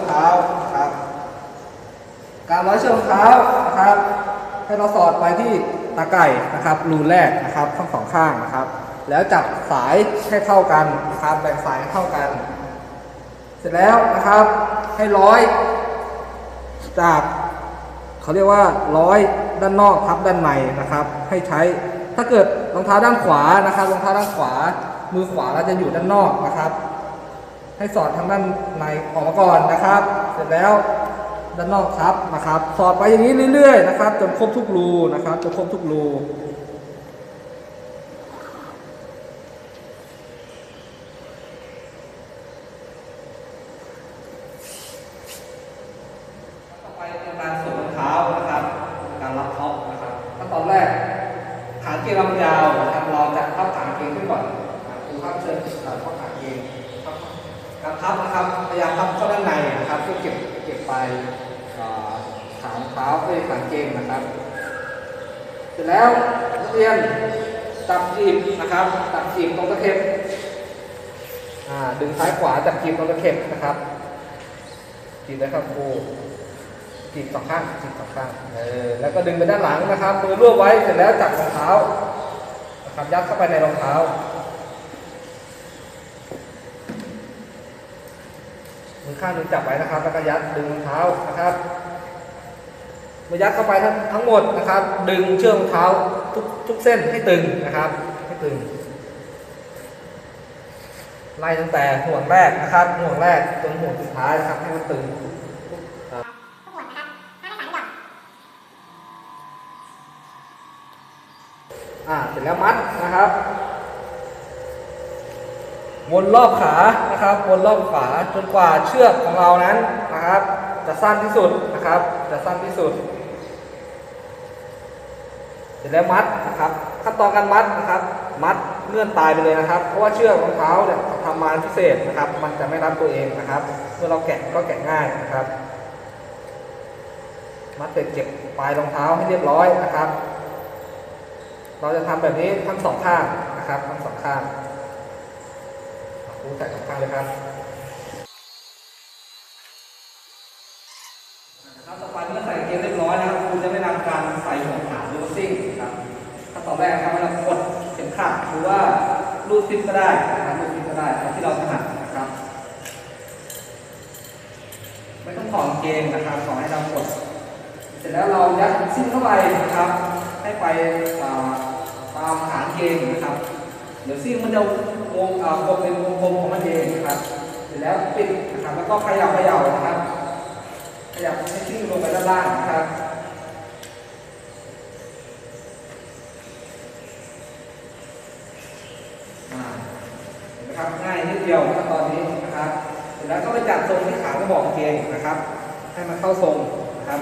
งเท้าครับ การร้อยเชือกรองเท้านะครับ ให้เราสอดไปที่ตาไก่นะครับ รูแรกนะครับทั้งสองข้างนะครับ แล้วจับสายให้เท่ากันนะครับ แบ่งสายให้เท่ากัน เสร็จแล้วนะครับ ให้ร้อยจากเขาเรียกว่าร้อยด้านนอกทับด้านในนะครับ ให้ใช้ถ้าเกิดรองเท้าด้านขวานะครับรองเท้าด้านขวา มือขวาเราจะอยู่ด้านนอกนะครับ ให้สอดทางด้านในออกมาก่อนนะครับ เสร็จแล้วด้านนอกทับนะครับ สอดไปอย่างนี้เรื่อยๆนะครับจนครบทุกรูนะครับจนครบทุกรูต่อไปเป็นการสวมรองเท้านะครับ การรับท็อปนะครับขั้นตอนแรกขาเกงลำยาวนะครับเราจะพับขาเกงขึ้นก่อนครับดูครับเชิญพับขาเกงพับ การพับนะครับพยายามพับเข้าด้านในนะครับเพื่อเก็บเก็บไปขางเท้าเอ้ยขาเกงนะครับ เสร็จแล้วนักเรียนจับจีบนะครับจับจีบตรงตะเข็บอ่าดึงซ้ายขวาจับจีบตรงตะเข็บนะครับจีบเลยครับครูจีบสองข้างจีบสองข้างเออแล้วก็ดึงไปด้านหลังนะครับมือรวบไว้เสร็จแล้วจับรองเท้านะครับยัดเข้าไปในรองเท้ามือ ข้างหนึ่งจับไว้นะครับ แล้วก็ยัดดึงรองเท้านะครับมื่อยัดเข้าไปทั้งทั้งหมดนะครับ ดึงเชือกรองเท้าทุกทุกเส้นให้ตึงนะครับ ให้ตึง ไล่ตั้งแต่ห่วงแรกนะครับ ห่วงแรกจนห่วงสุดท้ายนะครับให้มันตึงอ่าเสร็จแล้วมัดนะครับ วนรอบขานะครับ วนรอบขาจนกว่าเชือกของเรานั้นนะครับ จะสั้นที่สุดนะครับ จะสั้นที่สุด เสร็จแล้วมัดนะครับ ขั้นตอนการมัดนะครับ มัดเงื่อนตายไปเลยนะครับ เพราะว่าเชือกรองเท้าเนี่ยทำมาพิเศษนะครับ มันจะไม่รัดตัวเองนะครับ เมื่อเราแกะก็แกะง่ายนะครับ มัดเสร็จเก็บปลายรองเท้าให้เรียบร้อยนะครับ เราจะทำแบบนี้ทั้งสองข้างนะครับ ทั้งสองข้าง ครูใส่สองข้างเลยครับนะครับต่อไปเมื่อใส่เกมเรียบร้อยนะครับครูจะไม่นำการใส่หัวขาหรือซิ่งนะครับขั้นตอนแรกนะครับให้เรากดเข็มขัดหรือว่าลูดซิปก็ได้นะครับลูดซิปก็ได้เอาที่เราถนัดนะครับ ไม่ต้องถอดกางเกงนะครับขอให้เรากด เสร็จแล้วเรายัดซิปเข้าไปนะครับ ให้ไปตามฐานเกงนะครับ ดี๋ยวซิ่งมันจะวงอ่ากลมเป็นวงกลมของมันเองนะครับเสร็จแล้วปิดนะครับแล้วก็ขยับขย่านะครับ ขยับให้ซิ่งลงไปด้านล่างนะครับนไหมครับง่ายนิดเดียวขั้นตอนนี้นะครับเสร็จแล้วก็ไปจัดทรงที่ขากระบอกกางเกงนะครับ ให้มันเข้าทรงนะครับ